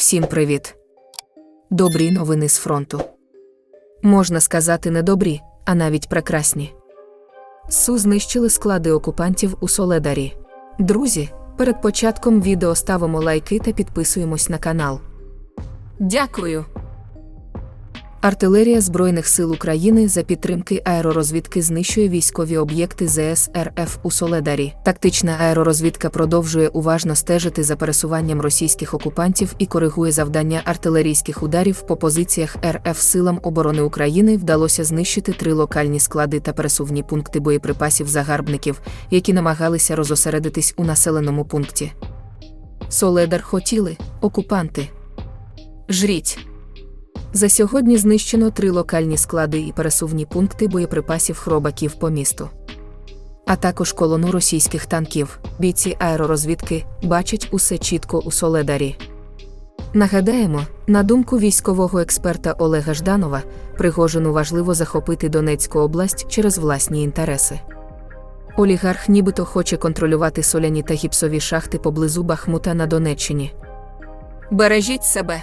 Всім привіт. Добрі новини з фронту. Можна сказати, не добрі, а навіть прекрасні. Су знищили склади окупантів у Соледарі. Друзі, перед початком відео ставимо лайки та підписуємось на канал. Дякую. Артилерія Збройних сил України за підтримки аеророзвідки знищує військові об'єкти ЗС РФ у Соледарі. Тактична аеророзвідка продовжує уважно стежити за пересуванням російських окупантів і коригує завдання артилерійських ударів по позиціях РФ силам оборони України вдалося знищити три локальні склади та пересувні пункти боєприпасів загарбників, які намагалися розосередитись у населеному пункті. Соледар хотіли окупанти. Жріть. За сьогодні знищено три локальні склади і пересувні пункти боєприпасів хробаків по місту. А також колону російських танків. Бійці аеророзвідки бачать усе чітко у Соледарі. Нагадаємо, на думку військового експерта Олега Жданова, Пригожину важливо захопити Донецьку область через власні інтереси. Олігарх нібито хоче контролювати соляні та гіпсові шахти поблизу Бахмута на Донеччині. Бережіть себе.